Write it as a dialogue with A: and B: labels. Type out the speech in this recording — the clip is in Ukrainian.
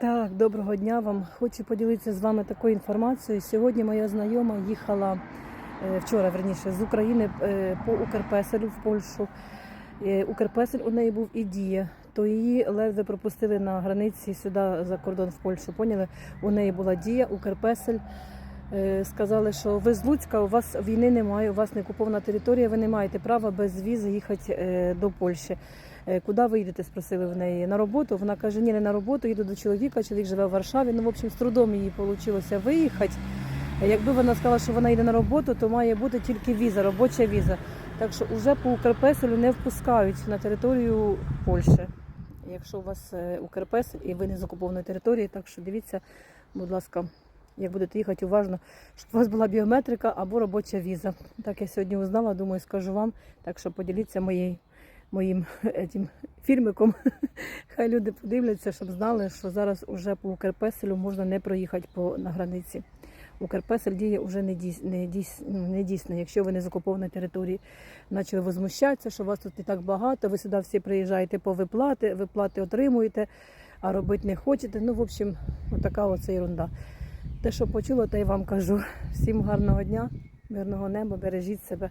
A: Так, доброго дня вам. Хочу поділитися з вами такою інформацією. Сьогодні моя знайома їхала е, вчора, верніше, з України е, по Укрпеселю в Польщу. Е, Укрпесель у неї був і діє, то її ледве пропустили на границі сюди за кордон в Польщу. Поняли? У неї була дія, Укрпесель. Е, Сказали, що ви з Луцька, у вас війни немає, у вас не окупована територія, ви не маєте права без візи їхати е, до Польщі. Е, Куди ви їдете? спросили в неї на роботу. Вона каже, ні, не на роботу, їду до чоловіка. Чоловік живе в Варшаві. Ну, в общем, з трудом їй вийшло виїхати. Якби вона сказала, що вона йде на роботу, то має бути тільки віза, робоча віза. Так що вже по Укрпеселю не впускають на територію Польщі. Якщо у вас Укрпесель і ви не з окупованої території, так що дивіться, будь ласка, як будете їхати уважно, щоб у вас була біометрика або робоча віза. Так я сьогодні узнала, думаю, скажу вам. Так що поділіться моєю моїм етім фільмиком. Хай люди подивляться, щоб знали, що зараз уже по Укрпеселю можна не проїхати по на границі. Укрпесель діє вже не дійс, не, дійс, ну, не дійсно, якщо ви не з окупованої території. Почали возмущатися, що вас тут не так багато, ви сюди всі приїжджаєте по виплати, виплати отримуєте, а робити не хочете. Ну, в общем, отака оце ерунда. Те, що почула, те й вам кажу. Всім гарного дня, мирного неба, бережіть себе.